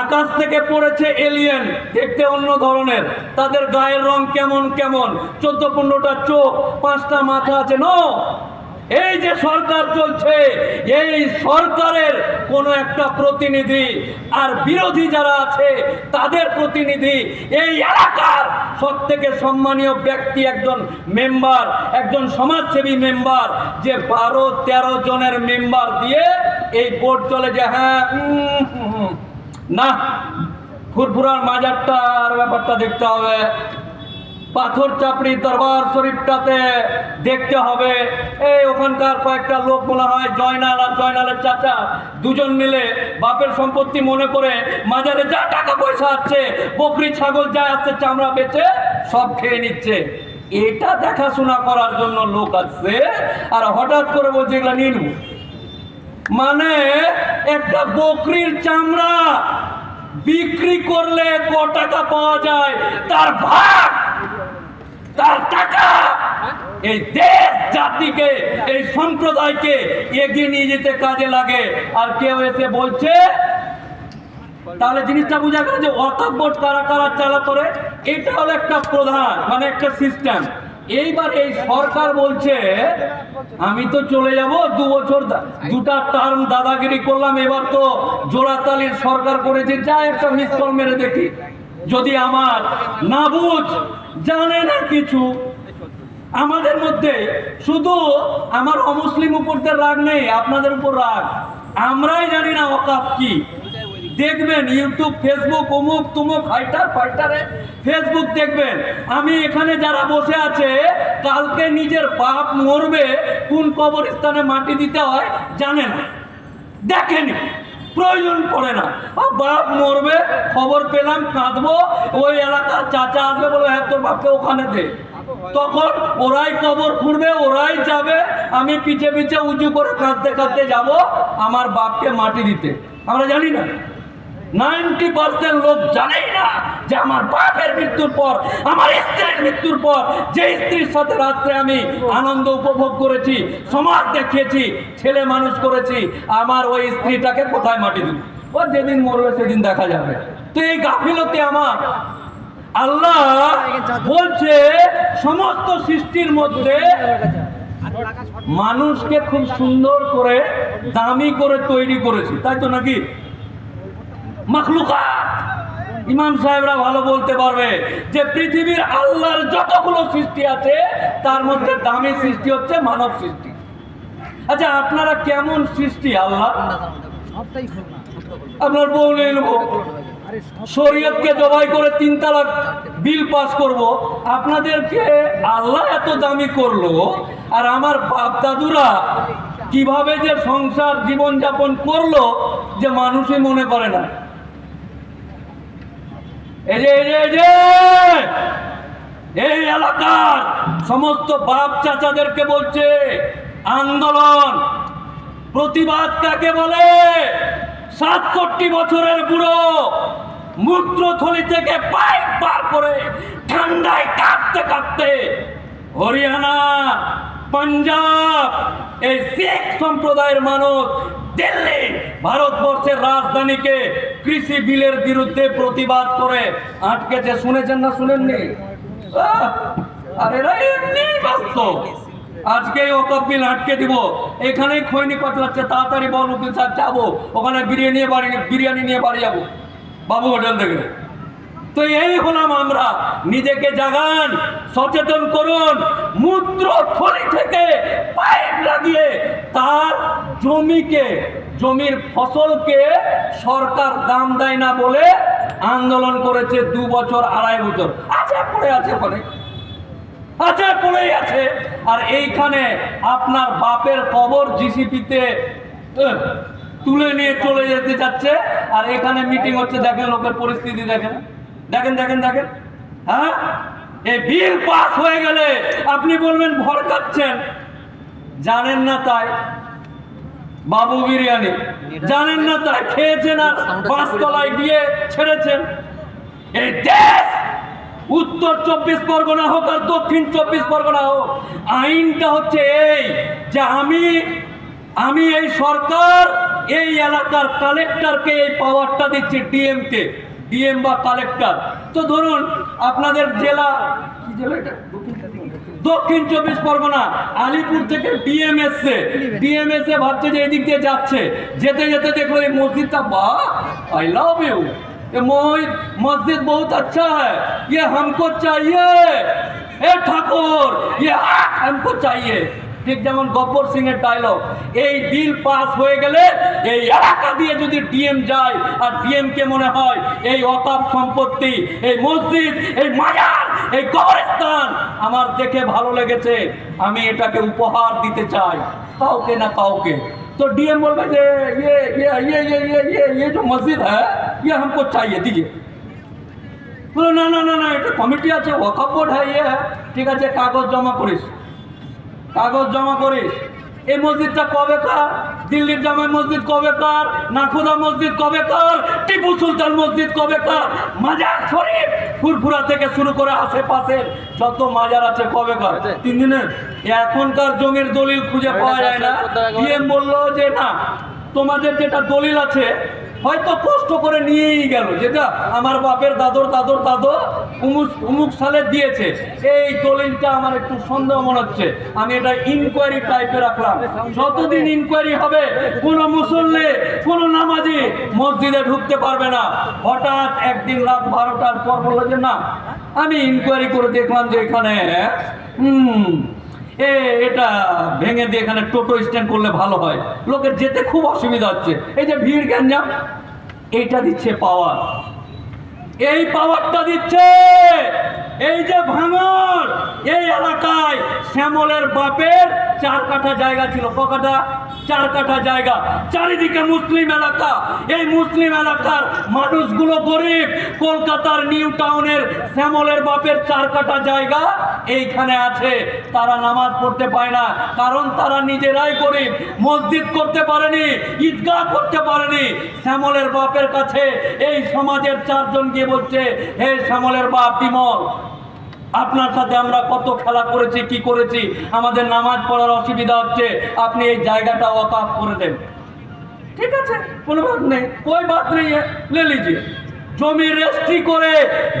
আকাশ থেকে পড়েছে এলিয়েন দেখতে অন্য ধরনের। তাদের গায়ের রং কেমন কেমন? চোদ্দ পনেরোটা চোখ, পাঁচটা মাথা আছে নো এই যে সরকার চলছে, এই সরকারের কোন একটা প্রতিনিধি আর বিরোধী যারা আছে, তাদের প্রতিনিধি এই এলাকার সব থেকে সম্মানীয় ব্যক্তি একজন মেম্বার একজন সমাজসেবী মেম্বার যে বারো তেরো জনের মেম্বার দিয়ে এই বোর্ড চলে যে হ্যাঁ না, ফুরফুরার মাজারটা আর ব্যাপারটা দেখতে হবে। পাথর চাপড়ি দরবার শরীফটাতে দেখতে হবে। এই ওখানকার কয়েকটা লোক মনে হয় জয়নাল আর জয়নালের চাচা। দুজন মিলে বাপের সম্পত্তি মনে করে মাজারে যা টাকা পয়সা আছে, বকরি, ছাগল যা আছে, চামড়া বেচে সব খেয়ে নিচ্ছে। এটা দেখাশোনা করার জন্য লোক আছে আর হঠাৎ করে বলছে, এগুলো নিয়ে। মানে একটা বকরির চামড়া বিক্রি করলে ক টাকা পাওয়া যায়? তার ভাগ, তার টাকা এই দেশ জাতিকে, এই সম্প্রদায়কে এগিয়ে নিয়ে যেতে কাজে লাগে। আর কেউ এসে বলছে, তাহলে জিনিসটা বোঝা গেল যে বোর্ড কারা কারা চালা করে এটা হলো একটা প্রধান মানে একটা সিস্টেম এইবার এই সরকার বলছে, আমি তো চলে যাব দু বছর দুটা টার্ম দাদাগিরি করলাম, এবার তো জোড়াতালির সরকার করেছে, যা একটা মিস কল মেরে দেখি। যদি আমার না বুঝ জানে না কিছু, আমাদের মধ্যে শুধু আমার অমুসলিম উপরদের রাগ নেই, আপনাদের উপর রাগ। আমরাই জানি না অকাপ কি। দেখবেন ইউটিউব ফেসবুক অমুক তুমুক ফাইটার ফাইটারে ফেসবুক দেখবেন। আমি এখানে যারা বসে আছে, কালকে নিজের বাপ মরবে, কোন কবরস্থানে মাটি দিতে হয় জানে না। দেখেনি, প্রয়োজন পড়ে না। বাপ মরবে, খবর পেলাম, কাঁদবো, ওই এলাকার চাচা আসবে বলে হ্যাঁ তোর বাপকে ওখানে দে। তখন ওরাই কবর খুঁড়বে, ওরাই যাবে, আমি পিছে পিছে উঁচু করে কাঁদতে কাঁদতে যাব আমার বাপকে মাটি দিতে। আমরা জানি না। নাইনটি পার্সেন্ট লোক জানেই না যে আমার বাপের মৃত্যুর পর, আমার স্ত্রীর মৃত্যুর পর, যে স্ত্রীর সাথে রাত্রে আমি আনন্দ উপভোগ করেছি, সমাজ দেখিয়েছি, ছেলে মানুষ করেছি, আমার ওই স্ত্রীটাকে কোথায় মাটি দিব? ও যেদিন মরবে সেদিন দেখা যাবে। তো এই গাফিলতি আমার। আল্লাহ বলছে, সমস্ত সৃষ্টির মধ্যে মানুষকে খুব সুন্দর করে দামি করে তৈরি করেছি। তাই তো নাকি? মখলুকাত। ইমাম সাহেবরা ভালো বলতে পারবে যে পৃথিবীর আল্লাহর যতগুলো সৃষ্টি আছে তার মধ্যে দামি সৃষ্টি হচ্ছে মানব সৃষ্টি। আচ্ছা আপনারা কেমন সৃষ্টি আল্লাহ? আপনার বউ নিয়ে নেব। শরীয়তকে জবাই করে তিন তালাক বিল পাস করব। আপনাদেরকে আল্লাহ এত দামি করল আর আমার বাপ দাদুরা কীভাবে যে সংসার জীবন যাপন করল যে মানুষই মনে করে না। এই এলাকার সমস্ত বাপ চাচাদেরকে বলছে, আন্দোলন, প্রতিবাদ কাকে বলে? সাতষট্টি বছরের বুড়ো মূত্রথলি থেকে পাইপ বার করে ঠান্ডায় কাঁপতে কাঁপতে হরিয়ানা, পাঞ্জাব, এই শিখ সম্প্রদায়ের মানুষ দিল্লি, ভারতবর্ষের রাজধানীকে কৃষি বিলের বিরুদ্ধে প্রতিবাদ করে আটকেছে। শুনেছেন না শুনেননি? আর এমনি ব্যস্ত। আজকে ওকপ বিল আটকে দিব। এখানেই খৈনি পাতলাচ্ছে। তাড়াতাড়ি বল উকিল সাহেব, যাব। ওখানে বিরিয়ানি নিয়ে বাড়ি বিরিয়ানি নিয়ে বাড়ি যাব। বাবু হোটেল থেকে। তো এই হলাম আমরা। নিজেকে জাগান, সচেতন করুন, মূত্র থলি থেকে পাইপ লাগিয়ে তার জমিকে, জমির ফসলকে সরকার দাম দেয় না বলে আন্দোলন করেছে দু বছর, আড়াই বছর। আছে, পড়ে আছে পড়ে। আছে, পড়েই আছে। আর এইখানে আপনার বাপের কবর জিসিপিতে তুলে নিয়ে চলে যেতে যাচ্ছে আর এখানে মিটিং হচ্ছে, দেখেন লোকের পরিস্থিতি, দেখেন। দেখেন দেখেন দেখেন। হ্যাঁ? এই বিল পাস হয়ে গেলে আপনি বলবেন ভরকাচ্ছেন জানেন না তাই? বাবু বিরিয়ানি। জানেন না তাই? খেয়েছেন আর পাঁচতলায় গিয়ে ছেড়েছেন। এই দেশ উত্তর চব্বিশ পরগনা হোক আর দক্ষিণ চব্বিশ পরগনা হোক, আইনটা হচ্ছে এই যে আমি আমি এই সরকার, এই এলাকার কালেক্টরকে এই পাওয়ারটা দিচ্ছি ডিএম কে। ডিএম বা কালেক্টর তো ধরুন আপনাদের জেলা কি জেলা এটা দক্ষিণ চব্বিশ পরগনা আলিপুর থেকে ডিএম এসছে ডিএম এসে ভাবছে যে এদিক দিয়ে যাচ্ছে যেতে যেতে দেখলো এই মসজিদটা বাহ आई लव यू ये मोहित मस्जिद बहुत अच्छा है ये हमको चाहिए ए ठाकुर ये हमको चाहिए ঠিক যেমন গব্বর সিং এর ডায়লগ এই বিল পাস হয়ে গেলে এই এলাকা দিয়ে যদি ডিএম যায় আর ডিএম কে মনে হয়, এই অকাপ সম্পত্তি, এই মসজিদ, এই মাজার এই কবরস্থান আমার দেখে ভালো লেগেছে, আমি এটাকে উপহার দিতে চাই, কাউকে না কাউকে। তো ডিএম বলবে যে थे ये ये ये ये ये ये না না না है ये हमको আছে ওয়াকফ বোর্ড হ্যাঁ ইয়ে হ্যাঁ, ঠিক আছে, কাগজ জমা করিস। কাগজ জমা করিস। এই মসজিদটা কবে কার দিল্লির জামা মসজিদ কবে কার নাখুদা মসজিদ কবে কার টিপু সুলতান মসজিদ কবে কার মাজার শরীফ ফুরফুরা থেকে শুরু করে আশেপাশের যত মাজার আছে কবে কার তিন দিনের এখনকার জমির দলিল খুঁজে পাওয়া যায় না। বলল যে না তোমাদের যেটা দলিল আছে হয়তো কষ্ট করে নিয়েই গেল। যেটা আমার বাপের দাদর দাদর দাদর উমুক উমুক সালে দিয়েছে। এই দলিলটা আমার একটু সন্দেহ মনে হচ্ছে। আমি এটা ইনকোয়ারি টাইপে রাখলাম। যতদিন ইনকোয়ারি হবে, কোন মুসল্লি, কোন নামাজি মসজিদে ঢুকতে পারবে না। হঠাৎ একদিন রাত বারোটার পর বলল যে, না, আমি ইনকোয়ারি করে দেখলাম যে এখানে, হুম এ, এটা ভেঙে দিয়ে এখানে টোটো স্ট্যান্ড করলে ভালো হয়। লোকের যেতে খুব অসুবিধা হচ্ছে। এই যে ভিড় গ্যাঞ্জাম, এইটা দিচ্ছে পাওয়ার এই পাওয়ারটা দিচ্ছে। এই যে শ্যামলের বাপের চার কাঠা জায়গা ছিল। ককাটা চার কাঠা জায়গা। চারিদিকে মুসলিম এলাকা। এই মুসলিম এলাকার মানুষগুলো গরিব। কলকাতার নিউ টাউনের শ্যামলের বাপের চার কাঠা জায়গা এইখানে আছে। তারা নামাজ পড়তে পায় না। কারণ তারা নিজেরাই গরিব। মসজিদ করতে পারেনি, ঈদগাহ করতে পারেনি। শ্যামলের বাপের কাছে এই সমাজের চারজন গিয়ে বলছে, হে শ্যামলের বাপ বিমল আপনার সাথে আমরা কত খেলা করেছি, কি করেছি, আমাদের নামাজ পড়ার অসুবিধা হচ্ছে, আপনি এই জায়গাটা ওয়াকাফ করে দেন। ঠিক আছে, কোনো বাদ নেই। কোই বাদ নেই লে লিজিয়ে জমি রেস্ট্রি করে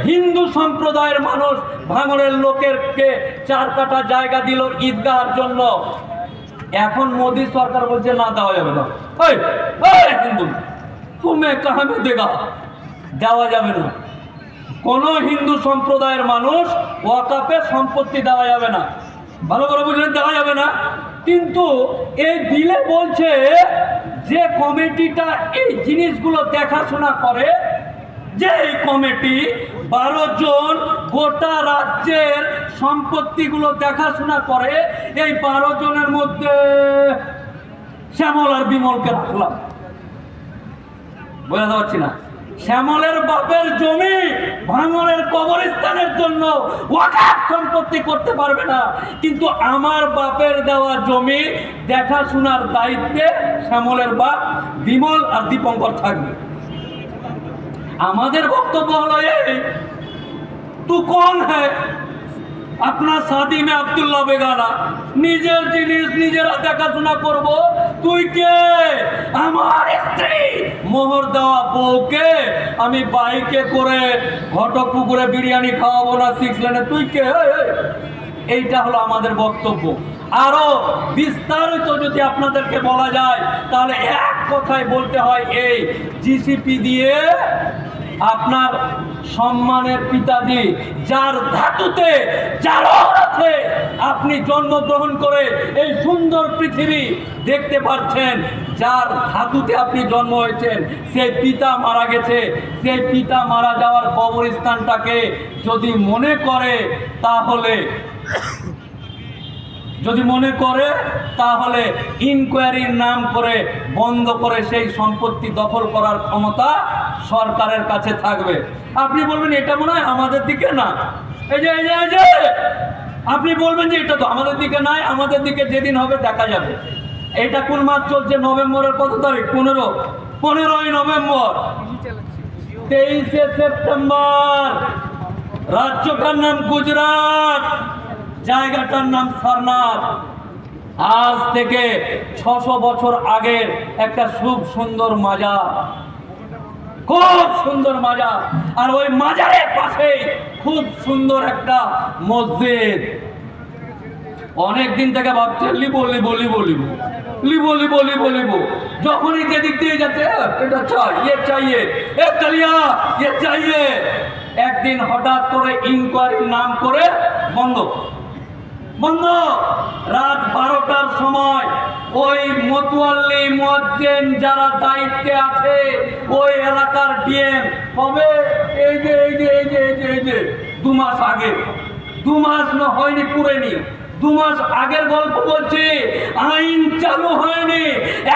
হিন্দু সম্প্রদায়ের মানুষ ভাঙড়ের লোকেরকে চার কাটা জায়গা দিল ঈদগাহর জন্য। এখন মোদী সরকার বলছে, না, দেওয়া যাবে না। হিন্দু, তুমি কাহা মে দেগা দেওয়া যাবে না। কোন হিন্দু সম্প্রদায়ের মানুষ ওয়াকাপে সম্পত্তি দেওয়া যাবে না। ভালো করে বুঝলেন, দেওয়া যাবে না। কিন্তু এই বিলে বলছে যে কমিটিটা এই জিনিসগুলো দেখাশোনা করে যে এই কমিটি বারো জন গোটা রাজ্যের সম্পত্তিগুলো দেখাশোনা করে, এই বারো জনের মধ্যে শ্যামল আর বিমলকে রাখলাম। বোঝাতে পারছি না? শ্যামলের বাপের জমি ভাঙলের কবরস্থানের জন্য ওয়াকাফ সম্পত্তি করতে পারবে না। কিন্তু আমার বাপের দেওয়া জমি দেখাশোনার দায়িত্বে শ্যামলের বাপ বিমল আর দীপঙ্কর থাকবে। আমাদের বক্তব্য হলো এই তু কোন হ্যায়? আপনার শাদি মে আব্দুল্লাহ বেগানা। নিজের জিনিস নিজেরা দেখাশোনা করব। তুই কে? আমার স্ত্রী। মোহর দেওয়া বউকে আমি বাইকে করে ঘটক পুকুরে বিরিয়ানি খাওয়াবো না সিক্স লেনে তুই কে? এই, এই। এইটা হলো আমাদের বক্তব্য। আরও বিস্তারিত যদি আপনাদেরকে বলা যায় তাহলে এক কথায় বলতে হয় এই জিসিপি দিয়ে আপনার সম্মানের পিতাজি, যার ধাতুতে, যার অর্থে আপনি জন্মগ্রহণ করে এই সুন্দর পৃথিবী দেখতে পাচ্ছেন, যার ধাতুতে আপনি জন্ম হয়েছেন, সেই পিতা মারা গেছে। সেই পিতা মারা যাওয়ার কবরস্থানটাকে যদি মনে করে, তাহলে যদি মনে করে, তাহলে ইনকোয়ারির নাম করে, বন্ধ করে সেই সম্পত্তি দখল করার ক্ষমতা সরকারের কাছে থাকবে। আপনি বলবেন, এটা মনে হয় আমাদের দিকে না। এই যে এই যে এই যে! আপনি বলবেন যে, এটা তো আমাদের দিকে নাই, আমাদের দিকে যেদিন হবে দেখা যাবে। এটা কোন মাস চলছে? নভেম্বরের কত তারিখ? পনেরো। পনেরোই নভেম্বর। তেইশে সেপ্টেম্বর। রাজ্যটার নাম গুজরাট। জায়গাটার নাম সারনাথ আজ থেকে ছশো বছর আগের একটা খুব সুন্দর মাজার। খুব সুন্দর মাজার। আর ওই মাজারের পাশেই খুব সুন্দর একটা মসজিদ। অনেক দিন থেকে ভাবছে, লিবো লিবো লিবো লিবো। লিবো লিবো লিবো লিবো। যখনই যেদিক দিয়ে যাচ্ছে এটা চাই ইয়ে চাইয়ে এ। চালিয়া ইয়ে চাইয়ে একদিন হঠাৎ করে ইনকোয়ারির নাম করে বন্ধ। বন্ধ রাত বারোটার সময় ওই মতুয়াল্লি মুয়াজ্জেন যারা দায়িত্বে আছে ওই এলাকার ডিএম হবে এই যে এই যে এই যে এই যে এই যে দু মাস আগে দু মাস না হয়নি পুরেনি দু মাস আগের গল্প বলছি আইন চালু হয়নি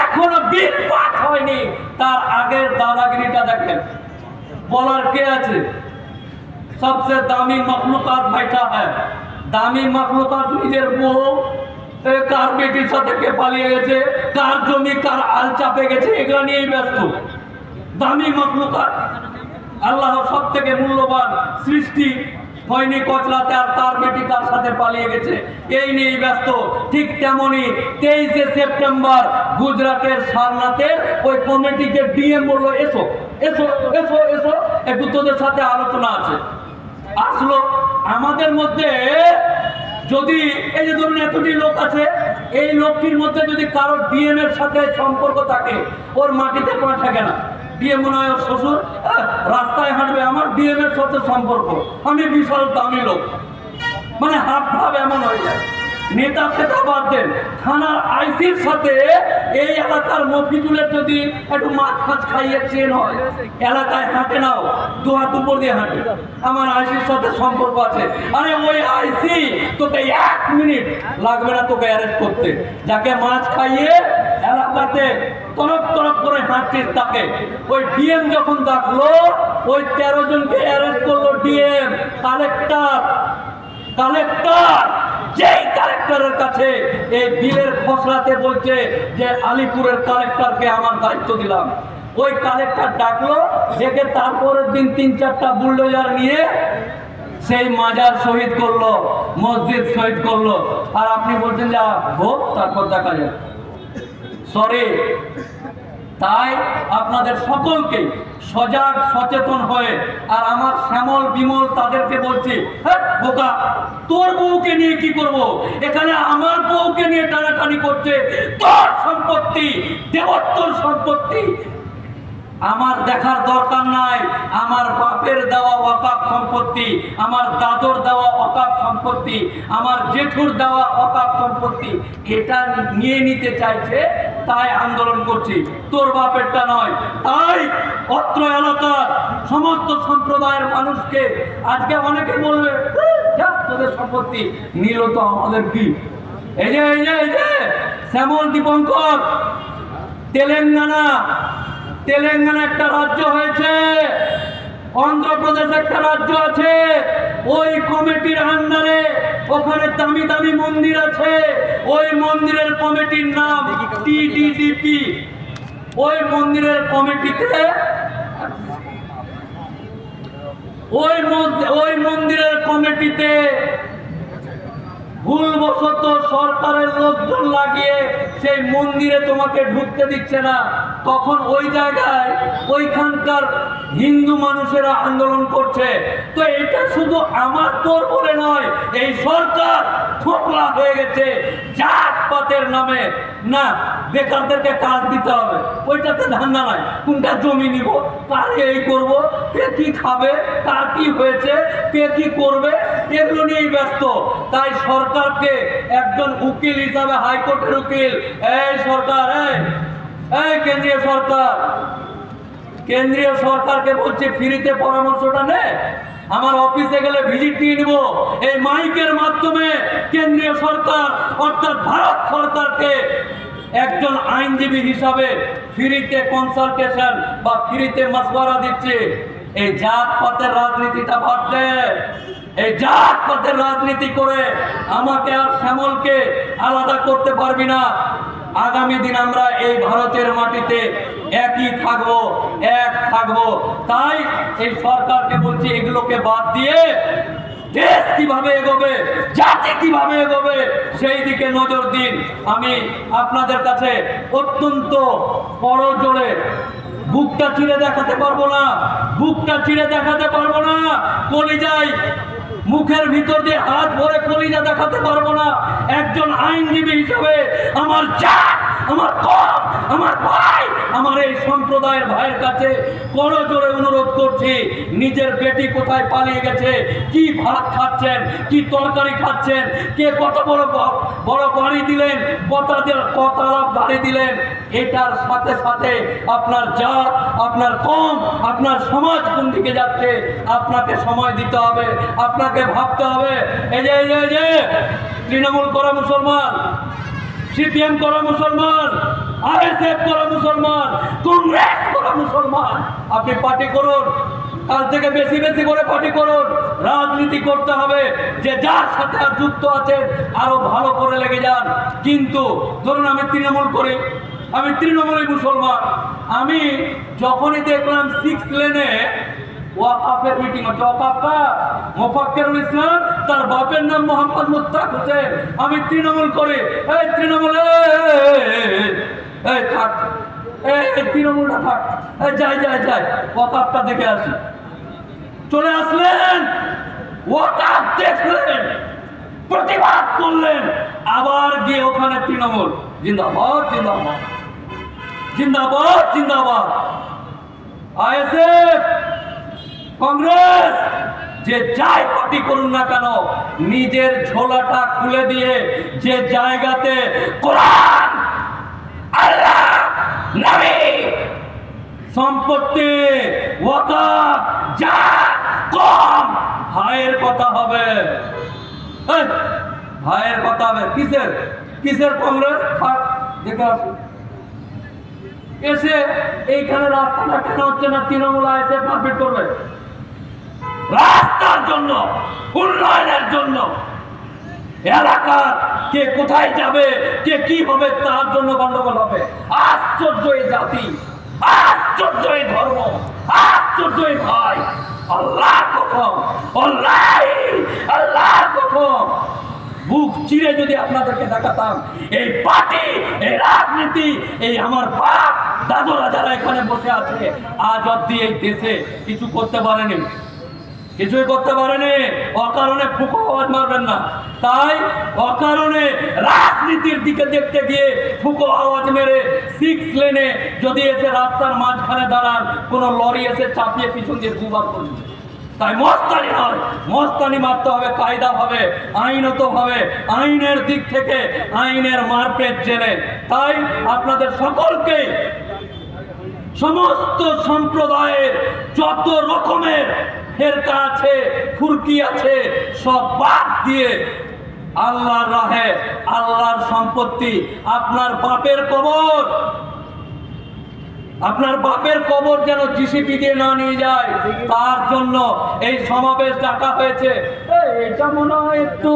এখনো বিল পাস হয়নি তার আগের দাদাগিরিটা দেখেন বলার কে আছে सबसे दामी मखलूकात बैठा है দামি মখলুকাত নিজের বউ কার বেটির সাথে কে পালিয়ে গেছে, কার জমি, কার আল চাপে গেছে, এগুলো নিয়েই ব্যস্ত। দামি মখলুকাত আল্লাহ সব থেকে মূল্যবান সৃষ্টি হয়নি কচলাতে আর তার বেটি তার সাথে পালিয়ে গেছে। এই নিয়েই ব্যস্ত। ঠিক তেমনি তেইশে সেপ্টেম্বর গুজরাটের সারনাথের ওই কমিটিকে ডিএম বলল, এসো এসো এসো এসো, একটু তোদের সাথে আলোচনা আছে। আসলো। আমাদের মধ্যে যদি এই যে ধরুন এতটি লোক আছে এই লোকটির মধ্যে যদি কারোর ডিএম এর সাথে সম্পর্ক থাকে ওর মাটিতে কোনো থাকে না। ডিএম মনে হয় শ্বশুর আহ, রাস্তায় হাঁটবে আমার ডিএম এর সাথে সম্পর্ক। আমি বিশাল দামি লোক। মানে হাফ ভাব এমন হয়ে যায়। নেতা ফেতা বাদ দেন। থানার আইসির সাথে এই এলাকার মফিজুলের যদি একটু মাছ ফাছ খাইয়ে চেন হয়, এলাকায় হাঁটে নাও দু হাত উপর দিয়ে হাঁটে। আমার আইসির সাথে সম্পর্ক আছে। আরে ওই আইসি, তোকে এক মিনিট লাগবে না তোকে অ্যারেস্ট করতে। যাকে মাছ খাইয়ে এলাকাতে তরফ তরফ করে হাঁটছিস তাকে। ওই ডিএম যখন ডাকলো, ওই তেরো জনকে অ্যারেস্ট করল ডিএম। Collector collector! যেই কালেক্টরের কাছে এই বিলের খসড়াতে বলছে যে, আলিপুরের কালেক্টরকে আমার দায়িত্ব দিলাম। ওই কালেক্টর ডাকলো ডেকে তারপরের দিন তিন চারটা বুলডোজার নিয়ে সেই মাজার শহীদ করল, মসজিদ শহীদ করল। আর আপনি বলছেন যা হোক তারপর দেখা যায়। সরি তাই আপনাদের সকলকে সজাগ সচেতন হয়ে আর আমার শ্যামল বিমল তাদেরকে বলছি "হ্যাট, বোকা তোর বউকে নিয়ে কি করব? এখানে আমার বউকে নিয়ে টানাটানি করছে। তোর সম্পত্তি দেবত্তর সম্পত্তি আমার দেখার দরকার নাই। আমার বাপের দেওয়া ওয়াকাপ সম্পত্তি, আমার দাদর দেওয়া ওয়াকাপ সম্পত্তি, আমার জেঠুর দেওয়া ওয়াকাপ সম্পত্তি, এটা নিয়ে নিতে চাইছে, তাই আন্দোলন করছি। তোর বাপেরটা নয়, তাই অত্র এলাকার সমস্ত সম্প্রদায়ের মানুষকে আজকে অনেকে বলবে তোদের সম্পত্তি, নিল তো আমাদের কি? এই যে এই যে এই যে, শ্যামল দীপঙ্কর, তেলেঙ্গানা তেলেঙ্গানা একটা রাজ্য হয়েছে, অন্ধ্রপ্রদেশ একটা রাজ্য আছে, ওই কমিটির আন্ডারে ওখানে দামি দামি মন্দির আছে, ওই মন্দিরের কমিটির নাম টিডিডিপি। ওই মন্দিরের কমিটিতে, ওই ওই মন্দিরের কমিটিতে ভুলবশত সরকারের লোকজন লাগিয়ে সেই মন্দিরে তোমাকে ঢুকতে দিচ্ছে না। তখন ওই জায়গায় ওইখানকার হিন্দু মানুষেরা আন্দোলন করছে। তো এটা শুধু আমার তোর বলে নয়, এই সরকার ঠোকলা হয়ে গেছে জাত পাতের নামে। না বেকারদেরকে কাজ দিতে হবে। ওইটাতে ধান্দা নাই কোনটা জমি নিব? কারে এই করব? কে কি খাবে? কার কি হয়েছে? কে কি করবে? এগুলো নিয়েই ব্যস্ত। তাই সরকারকে একজন উকিল হিসাবে, হাইকোর্টের উকিল। এই সরকার, এই কেন্দ্রীয় সরকার। কেন্দ্রীয় সরকারকে বলছে, ফ্রিতে পরামর্শটা নে। আমার অফিসে গেলে ভিজিট দিয়ে নিব। এই মাইকের মাধ্যমে কেন্দ্রীয় সরকার, অর্থাৎ ভারত সরকারকে একজন আইনজীবী হিসাবে ফ্রিতে কনসালটেশন বা ফ্রিতে মশওয়ারা দিচ্ছে। এই জাত পাতের রাজনীতিটা বাদ এই জাত পাতের রাজনীতি করে আমাকে আর শ্যামলকে আলাদা করতে পারবি না। আগামী দিন আমরা এই ভারতের মাটিতে একই থাকব, এক থাকব। তাই এই সরকারকে বলছি, এগুলোকে বাদ দিয়ে দেশ কীভাবে এগোবে, জাতি কীভাবে এগোবে, সেই দিকে নজর দিন। আমি আপনাদের কাছে অত্যন্ত বড় জোরে বুকটা চিড়ে দেখাতে পারব না, বুকটা চিড়ে দেখাতে পারব না কলিজাই মুখের ভিতর দিয়ে হাত ভরে কলিজা দেখাতে পারব না। একজন আইনজীবী হিসেবে আমার জাত আমার কম, আমার ভাই, আমার এই সম্প্রদায়ের ভাইয়ের কাছে বড় জোরে অনুরোধ করছি, নিজের বেটি কোথায় পালিয়ে গেছে, কি ভাত খাচ্ছেন, কি তরকারি খাচ্ছেন, কে কত বড় বড় বাড়ি দিলেন কটা দিয়ে কতলা বাড়ি দিলেন, এটার সাথে সাথে আপনার জাত, আপনার কম, আপনার সমাজ কোন দিকে যাচ্ছে, আপনাকে সময় দিতে হবে, আপনাকে ভাবতে হবে এই যে এই যে, তৃণমূল করা মুসলমান সিপিএম করা মুসলমান আর এস এফ করা মুসলমান, কংগ্রেস করা মুসলমান, আপনি পার্টি করুন। কাল থেকে বেশি বেশি করে পার্টি করুন। রাজনীতি করতে হবে, যে যার সাথে আর যুক্ত আছেন, আরও ভালো করে লেগে যান। কিন্তু ধরুন আমি তৃণমূল করি, আমি তৃণমূলী মুসলমান। আমি যখনই দেখলাম সিক্স লেনে ওয়াকাফের মিটিং হচ্ছে। ওয়াকাফা মোফাক্কেরুল ইসলাম তার বাপের নাম মোহাম্মদ মুস্তাক হোসেন। আমি তৃণমূল করি। এই তৃণমূল এই, থাক। এই তৃণমূলটা থাক। এই যাই যাই যাই। ওয়াকাফটা দেখে আসি। চলে আসলেন। ওয়াকাফ দেখলেন। প্রতিবাদ করলেন। আবার গিয়ে ওখানে তৃণমূল। জিন্দাবাদ জিন্দাবাদ। জিন্দাবাদ জিন্দাবাদ। আইএসএফ কংগ্রেস, যে যাই পার্টি করুন না কেন, নিজের ঝোলাটা খুলে দিয়ে যে জায়গাতে কোরআন, আল্লাহ, নবী, সম্পত্তি যা কম, ভাইয়ের কথা হবে। ভাইয়ের কথা হবে। কিসের? কিসের কংগ্রেস? দেখে এসে এইখানে রাস্তাটা কেন হচ্ছে না? তৃণমূল এসে মারপিট করবে। রাস্তার জন্য, উন্নয়নের জন্য। এলাকার কে কোথায় যাবে, কে কি হবে, তার জন্য গন্ডগোল হবে। আশ্চর্য এই জাতি আশ্চর্য এই ধর্ম আশ্চর্য এই ভাই। আল্লাহ কখন আল্লাহ আল্লাহ কখন বুক চিরে যদি আপনাদেরকে দেখাতাম, এই পার্টি, এই রাজনীতি, এই আমার বাপ, দাদুরা যারা এখানে বসে আছে, আজ অব্দি এই দেশে কিছু করতে পারেনি। কিছুই করতে পারেনি। অকারণে ফুকো আওয়াজ মারবেন না। তাই অকারণে রাজনীতির দিকে দেখতে গিয়ে ফুকো আওয়াজ মেরে সিক্স লেনে যদি এসে রাস্তার মাঝখানে দাঁড়ান, কোনো লরি এসে চাপিয়ে পিছন দিয়ে দুবার করবে। তাই মস্তানি নয়, মস্তানি মারতে হবে, কায়দা হবে, আইনত হবে, আইনের দিক থেকে আইনের মারপেট জেনে। তাই আপনাদের সকলকে সমস্ত সম্প্রদায়ের যত রকমের ফেরকা আছে, ফুরকি আছে, সব বাদ দিয়ে আল্লাহর রাহে, আল্লাহর সম্পত্তি, আপনার বাপের কবর। আপনার বাপের কবর যেন জিসিপি দিয়ে না নিয়ে যায়, তার জন্য এই সমাবেশ ডাকা হয়েছে। এটা মনে হয় একটু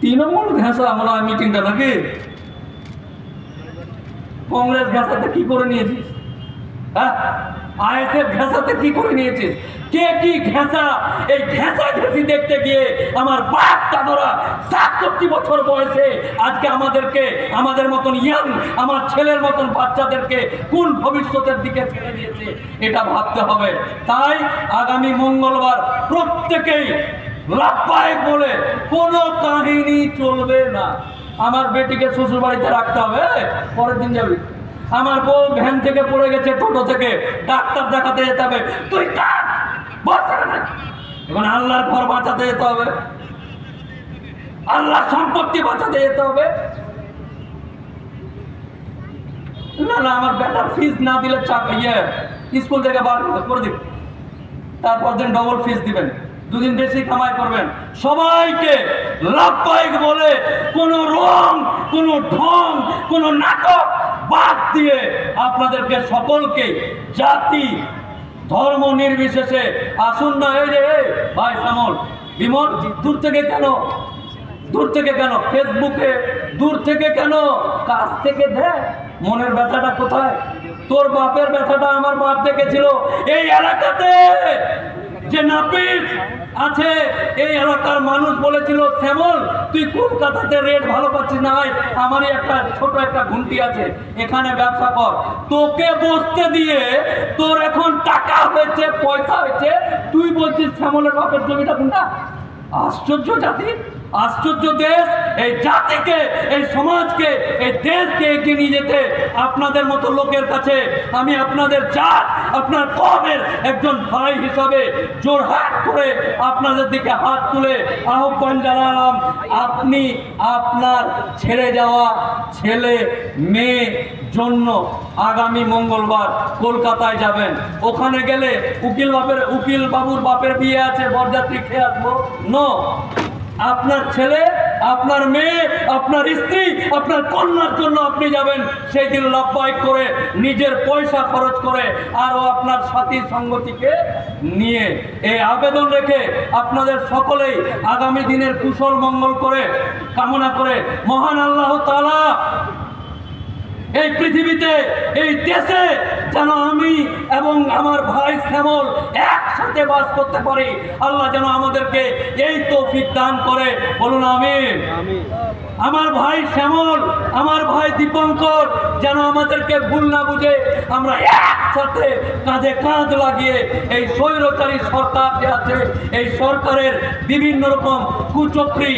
তৃণমূল ঘেঁষা মনে হয় মিটিংটা নাকি? কংগ্রেস ঘেঁষাতে কি করে নিয়েছিস? হ্যাঁ? আইএসএফ ঘেঁষাতে কি করে নিয়েছিস? কে কি ঘেঁষা? এই ঘেঁষা ঘেঁষি দেখতে গিয়ে আমার বাপ দাদরা সাতষট্টি বছর বয়সে আজকে আমাদেরকে, আমাদের মতন ইয়াং আমার ছেলের মতন বাচ্চাদেরকে কোন ভবিষ্যতের দিকে ছেড়ে দিয়েছে? এটা ভাবতে হবে। তাই আগামী মঙ্গলবার প্রত্যেকেই লাভবায়ক বলে, কোনো কাহিনী চলবে না। আমার বেটিকে শ্বশুর বাড়িতে রাখতে হবে পরের দিন যাবি? আমার বউ ভ্যান থেকে পড়ে গেছে টোটো থেকে। ডাক্তার দেখাতে যেতে হবে। তুই এখানে। আল্লাহর ঘর বাঁচাতে যেতে হবে। আল্লাহ সম্পত্তি বাঁচাতে যেতে হবে। না না আমার বেটার ফিস না দিলে চাপ ইয়ে স্কুল থেকে বার করে দিন তারপর দিন ডবল ফিস দিবেন। দুদিন বেশি কামাই করবেন। সবাইকে লাভবাহিক বলে কোনো রং, কোনো ঢং, কোনো নাটক বাদ দিয়ে আপনাদেরকে সকলকে জাতি, ধর্ম নির্বিশেষে আসুন না। এই যে ভাই শ্যামল, বিমল, দূর থেকে কেন? দূর থেকে কেন? ফেসবুকে দূর থেকে কেন? কাছ থেকে দেখ, মনের ব্যথাটা কোথায়? তোর বাপের ব্যথাটা আমার বাপ দেখেছিল। এই এলাকাতে যে নাপিত আছে, এই এলাকার মানুষ বলেছিল, শ্যামল, তুই কলকাতাতে রেট ভালো পাচ্ছিস না ভাই? আমারই একটা ছোট একটা ঘুমটি আছে, এখানে ব্যবসা কর। তোকে বসতে দিয়ে তোর এখন টাকা হয়েছে, পয়সা হয়েছে। তুই বলছিস, শ্যামলের বাপের জমিটা কোনটা? আশ্চর্য জাতি। আশ্চর্য দেশ, এই জাতিকে, এই সমাজকে, এই দেশকে এগিয়ে নিয়ে যেতে আপনাদের মতো লোকের কাছে আমি আপনাদের জাত, আপনার কমের একজন ভাই হিসাবে জোরহাট করে আপনাদের দিকে হাত তুলে আহ্বান জানালাম, আপনি আপনার ছেড়ে যাওয়া ছেলে, মেয়ে জন্য আগামী মঙ্গলবার কলকাতায় যাবেন। ওখানে গেলে উকিল বাপের, উকিল বাবুর বাপের বিয়ে আছে, বরযাত্রী খেয়ে আসব। নো আপনার ছেলে, আপনার মেয়ে, আপনার স্ত্রী, আপনার কন্যার জন্য আপনি যাবেন, সেই দিন লাভবাহিক করে নিজের পয়সা খরচ করে আরও আপনার সাথী সঙ্গতিকে নিয়ে এই আবেদন রেখে আপনাদের সকলেই আগামী দিনের কুশল মঙ্গল করে কামনা করে মহান আল্লাহ তাআলা এই পৃথিবীতে এই দেশে যেন আমি এবং আমার ভাই শ্যামল একসাথে বাস করতে পারি আল্লাহ যেন আমাদেরকে এই তৌফিক দান করে। বলুন আমি আমার ভাই শ্যামল আমার ভাই দীপঙ্কর যেন আমাদেরকে ভুল না বুঝে আমরা একসাথে কাঁধে কাঁধ লাগিয়ে এই স্বৈরচারী সরকার যে আছে এই সরকারের বিভিন্ন রকম কুচক্রি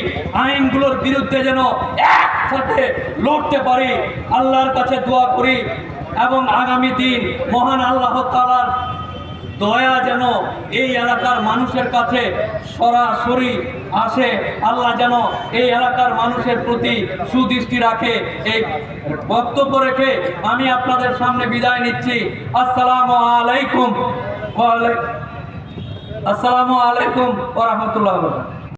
আইনগুলোর বিরুদ্ধে যেন একসাথে লড়তে পারি। আল্লাহর কাছে দোয়া করি এবং আগামী দিন মহান আল্লাহ তালার দয়া যেন এই এলাকার মানুষের কাছে সরাসরি আসে। আল্লাহ যেন এই এলাকার মানুষের প্রতি সুদৃষ্টি রাখে। এই বক্তব্য রেখে আমি আপনাদের সামনে বিদায় নিচ্ছি। আসসালামু আলাইকুম। আসসালামু আলাইকুম ওয়া রাহমাতুল্লাহ